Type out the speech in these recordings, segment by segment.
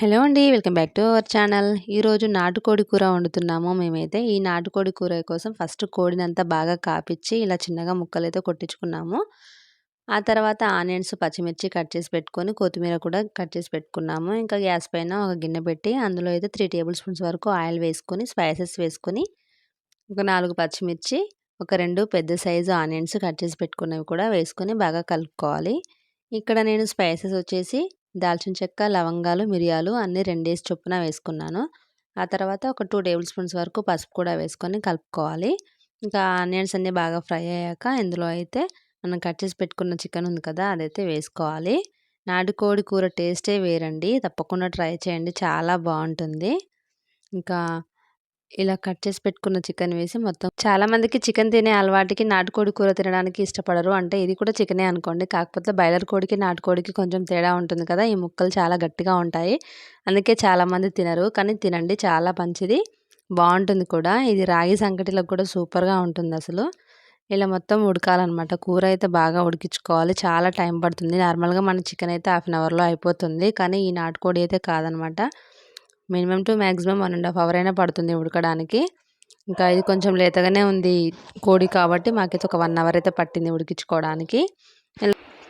Hello అండి welcome back to our channel. ఈరోజు నాటుకోడి కూర వండుతున్నాము. మేమైతే ఈ నాటుకోడి కూర కోసం ఫస్ట్ కోడిని అంతా బాగా కాపిచ్చి ఇలా చిన్నగా ముక్కలైతే కొట్టించుకున్నాము. ఆ తర్వాత ఆనియన్స్ పచ్చిమిర్చి కట్ చేసి పెట్టుకొని కొత్తిమీర కూడా కట్ చేసి పెట్టుకున్నాము. ఇంకా గ్యాస్ పైన ఒక గిన్నె పెట్టి అందులో అయితే త్రీ టేబుల్ స్పూన్స్ వరకు ఆయిల్ వేసుకొని స్పైసెస్ వేసుకొని ఒక నాలుగు పచ్చిమిర్చి ఒక రెండు పెద్ద సైజు ఆనియన్స్ కట్ చేసి పెట్టుకున్నవి కూడా వేసుకొని బాగా కలుపుకోవాలి. ఇక్కడ నేను స్పైసెస్ వచ్చేసి దాల్చిన చెక్క లవంగాలు మిరియాలు అన్నీ రెండేసి చొప్పున వేసుకున్నాను. ఆ తర్వాత ఒక టూ టేబుల్ స్పూన్స్ వరకు పసుపు కూడా వేసుకొని కలుపుకోవాలి. ఇంకా ఆనియన్స్ అన్నీ బాగా ఫ్రై అయ్యాక ఇందులో అయితే మనం కట్ చేసి పెట్టుకున్న చికెన్ ఉంది కదా అదైతే వేసుకోవాలి. నాటుకోడి కూర టేస్టే వేరండి. తప్పకుండా ట్రై చేయండి. చాలా బాగుంటుంది. ఇంకా ఇలా కట్ చేసి పెట్టుకున్న చికెన్ వేసి మొత్తం చాలా మందికి చికెన్ తినే అలవాటుకి నాటుకోడి కూర తినడానికి ఇష్టపడరు. అంటే ఇది కూడా చికెనే అనుకోండి. కాకపోతే బయలర్ కోడికి నాటుకోడికి కొంచెం తేడా ఉంటుంది కదా. ఈ ముక్కలు చాలా గట్టిగా ఉంటాయి. అందుకే చాలామంది తినరు. కానీ తినండి. చాలా మంచిది. బాగుంటుంది కూడా. ఇది రాగి సంకటిలకు కూడా సూపర్గా ఉంటుంది అసలు. ఇలా మొత్తం ఉడకాలన్నమాట. కూర అయితే బాగా ఉడికించుకోవాలి. చాలా టైం పడుతుంది. నార్మల్గా మన చికెన్ అయితే హాఫ్ అన్ అవర్లో అయిపోతుంది. కానీ ఈ నాటుకోడి అయితే కాదనమాట minimum to maximum one and half hour అయినా పడుతుంది ఉడకడానికి. ఇంకా ఇది కొంచెం లేతగానే ఉంది కోడి కాబట్టి మాకైతే ఒక వన్ అవర్ అయితే పట్టింది ఉడికించుకోవడానికి.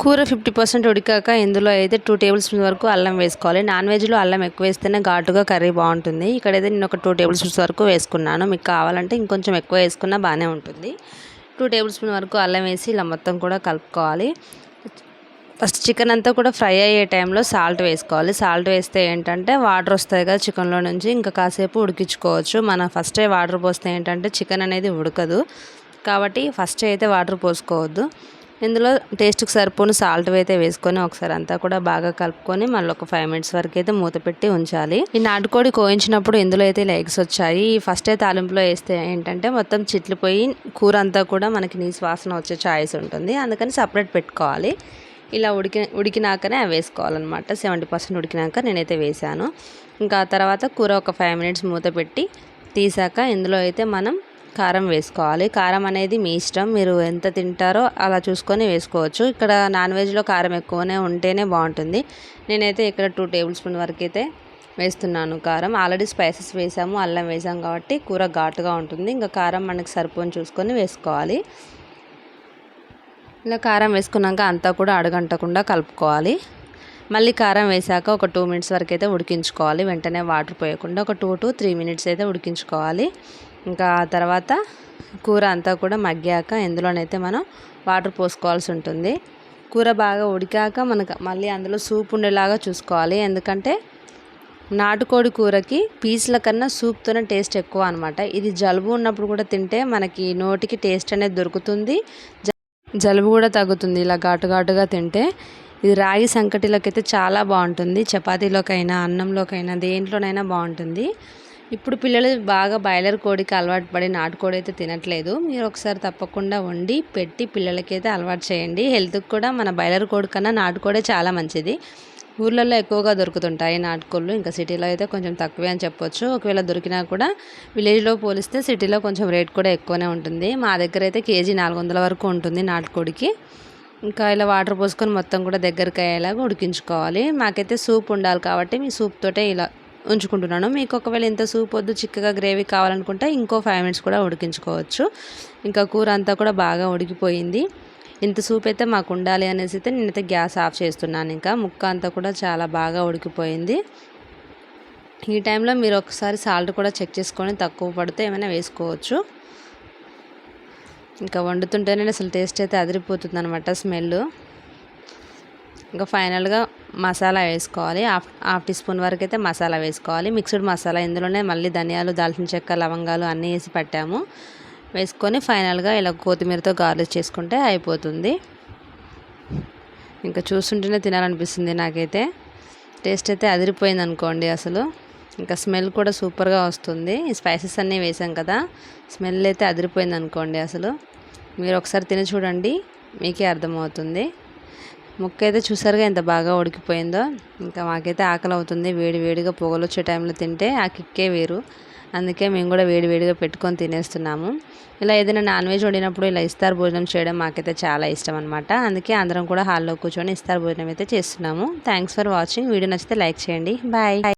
కూర ఫిఫ్టీ పర్సెంట్ ఉడికాక ఇందులో అయితే టూ టేబుల్ స్పూన్ వరకు అల్లం వేసుకోవాలి. నాన్ వెజ్లో అల్లం ఎక్కువ వేస్తేనే ఘాటుగా కర్రీ బాగుంటుంది. ఇక్కడైతే నేను ఒక టూ టేబుల్ స్పూన్స్ వరకు వేసుకున్నాను. మీకు కావాలంటే ఇంకొంచెం ఎక్కువ వేసుకున్నా బాగానే ఉంటుంది. టూ టేబుల్ స్పూన్ వరకు అల్లం వేసి ఇలా మొత్తం కూడా కలుపుకోవాలి. ఫస్ట్ చికెన్ అంతా కూడా ఫ్రై అయ్యే టైంలో సాల్ట్ వేసుకోవాలి. సాల్ట్ వేస్తే ఏంటంటే వాటర్ వస్తాయి కదా చికెన్లో నుంచి ఇంకా కాసేపు ఉడికించుకోవచ్చు. మన ఫస్టే వాటర్ పోస్తే ఏంటంటే చికెన్ అనేది ఉడకదు. కాబట్టి ఫస్ట్ అయితే వాటర్ పోసుకోవద్దు. ఇందులో టేస్ట్కి సరిపోని సాల్ట్ అయితే వేసుకొని ఒకసారి అంతా కూడా బాగా కలుపుకొని మళ్ళీ ఒక ఫైవ్ మినిట్స్ వరకు అయితే మూత పెట్టి ఉంచాలి. ఈ నాటుకోడి కోయించినప్పుడు ఇందులో అయితే లెగ్స్ వచ్చాయి. ఫస్ట్ అయితే తాలింపులో వేస్తే ఏంటంటే మొత్తం చిట్లిపోయి కూర అంతా కూడా మనకి నీ వాసన వచ్చే ఛాయిస్ ఉంటుంది. అందుకని సపరేట్ పెట్టుకోవాలి. ఇలా ఉడికి ఉడికినాకనే అవి వేసుకోవాలన్నమాట. సెవెంటీ పర్సెంట్ ఉడికినాక నేనైతే వేసాను. ఇంకా తర్వాత కూర ఒక ఫైవ్ మినిట్స్ మూత పెట్టి తీసాక ఇందులో అయితే మనం కారం వేసుకోవాలి. కారం అనేది మీ ఇష్టం. మీరు ఎంత తింటారో అలా చూసుకొని వేసుకోవచ్చు. ఇక్కడ నాన్ వెజ్లో కారం ఎక్కువనే ఉంటేనే బాగుంటుంది. నేనైతే ఇక్కడ టూ టేబుల్ స్పూన్ వరకు అయితే వేస్తున్నాను కారం. ఆల్రెడీ స్పైసెస్ వేసాము అల్లం వేసాం కాబట్టి కూర ఘాటుగా ఉంటుంది. ఇంకా కారం మనకి సరిపోని చూసుకొని వేసుకోవాలి. ఇలా కారం వేసుకున్నాక అంతా కూడా అడగంటకుండా కలుపుకోవాలి. మళ్ళీ కారం వేసాక ఒక టూ మినిట్స్ వరకు అయితే ఉడికించుకోవాలి. వెంటనే వాటర్ పోయకుండా ఒక టూ టు త్రీ మినిట్స్ అయితే ఉడికించుకోవాలి. ఇంకా ఆ తర్వాత కూర అంతా కూడా మగ్గాక ఎందులోనైతే మనం వాటర్ పోసుకోవాల్సి ఉంటుంది. కూర బాగా ఉడికాక మనకు మళ్ళీ అందులో సూప్ ఉండేలాగా చూసుకోవాలి. ఎందుకంటే నాటుకోడి కూరకి పీసుల కన్నా సూప్తోనే టేస్ట్ ఎక్కువ అనమాట ఇది జలుబు ఉన్నప్పుడు కూడా తింటే మనకి నోటికి టేస్ట్ అనేది దొరుకుతుంది. జలుబు కూడా తగ్గుతుంది. ఇలా ఘాటు ఘాటుగా తింటే ఇది రాగి సంకటిలోకి అయితే చాలా బాగుంటుంది. చపాతీలోకైనా అన్నంలోకైనా దేంట్లోనైనా బాగుంటుంది. ఇప్పుడు పిల్లలు బాగా బాయిలర్ కోడికి అలవాటు పడి నాటుకోడి అయితే తినట్లేదు. మీరు ఒకసారి తప్పకుండా వండి పెట్టి పిల్లలకైతే అలవాటు చేయండి. హెల్త్కి కూడా మన బాయిలర్ కోడి కన్నా నాటుకోడే చాలా మంచిది. ఊర్లలో ఎక్కువగా దొరుకుతుంటాయి. నాటుకోళ్ళు ఇంకా సిటీలో అయితే కొంచెం తక్కువే అని చెప్పొచ్చు. ఒకవేళ దొరికినా కూడా విలేజ్లో పోలిస్తే సిటీలో కొంచెం రేట్ కూడా ఎక్కువనే ఉంటుంది. మా దగ్గర అయితే కేజీ నాలుగు వందల వరకు ఉంటుంది నాటుకోడికి. ఇంకా ఇలా వాటర్ పోసుకొని మొత్తం కూడా దగ్గరికి అయ్యేలాగా ఉడికించుకోవాలి. మాకైతే సూప్ ఉండాలి కాబట్టి మీ సూప్ తోటే ఇలా ఉంచుకుంటున్నాను. మీకు ఒకవేళ ఇంత సూప్ వద్దు చిక్కగా గ్రేవీ కావాలనుకుంటే ఇంకో ఫైవ్ మినిట్స్ కూడా ఉడికించుకోవచ్చు. ఇంకా కూర అంతా కూడా బాగా ఉడికిపోయింది. ఇంత సూప్ అయితే మాకు ఉండాలి అనేసి అయితే నేనైతే గ్యాస్ ఆఫ్ చేస్తున్నాను ఇంకా. ముక్క అంతా కూడా చాలా బాగా ఉడికిపోయింది. ఈ టైంలో మీరు ఒకసారి సాల్ట్ కూడా చెక్ చేసుకొని తక్కువ పడితే ఏమైనా వేసుకోవచ్చు. ఇంకా వండుతుంటేనే అసలు టేస్ట్ అయితే అదిరిపోతుంది అనమాట స్మెల్. ఇంకా ఫైనల్గా మసాలా వేసుకోవాలి. హాఫ్ హాఫ్ టీ స్పూన్ వరకు అయితే మసాలా వేసుకోవాలి. మిక్స్డ్ మసాలా ఇందులోనే మళ్ళీ ధనియాలు దాల్చిన చెక్క లవంగాలు అన్నీ వేసి పట్టాము. వేసుకొని ఫైనల్గా ఇలా కొత్తిమీరతో గార్లిష్ చేసుకుంటే అయిపోతుంది. ఇంకా చూస్తుంటేనే తినాలనిపిస్తుంది నాకైతే. టేస్ట్ అయితే అదిరిపోయింది అనుకోండి అసలు. ఇంకా స్మెల్ కూడా సూపర్గా వస్తుంది. ఈ స్పైసెస్ అన్నీ వేసాం కదా స్మెల్ అయితే అదిరిపోయింది అనుకోండి అసలు. మీరు ఒకసారి తిని చూడండి మీకే అర్థమవుతుంది. ముక్క అయితే చూసారుగా ఎంత బాగా ఉడికిపోయిందో. ఇంకా మాకైతే ఆకలి అవుతుంది వేడి వేడిగా పొగలు వచ్చే టైంలో తింటే ఆ కిక్కే వేరు. అందుకే మేము కూడా వేడివేడిగా పెట్టుకొని తినేస్తున్నాము. ఇలా ఏదైనా నాన్ వెజ్ వండినప్పుడు ఇలా ఇస్తారు భోజనం చేయడం మాకైతే చాలా ఇష్టం అనమాట అందుకే అందరం కూడా హాల్లో కూర్చొని ఇస్తారు భోజనం అయితే చేస్తున్నాము. థ్యాంక్స్ ఫర్ వాచింగ్ వీడియో నచ్చితే లైక్ చేయండి. బాయ్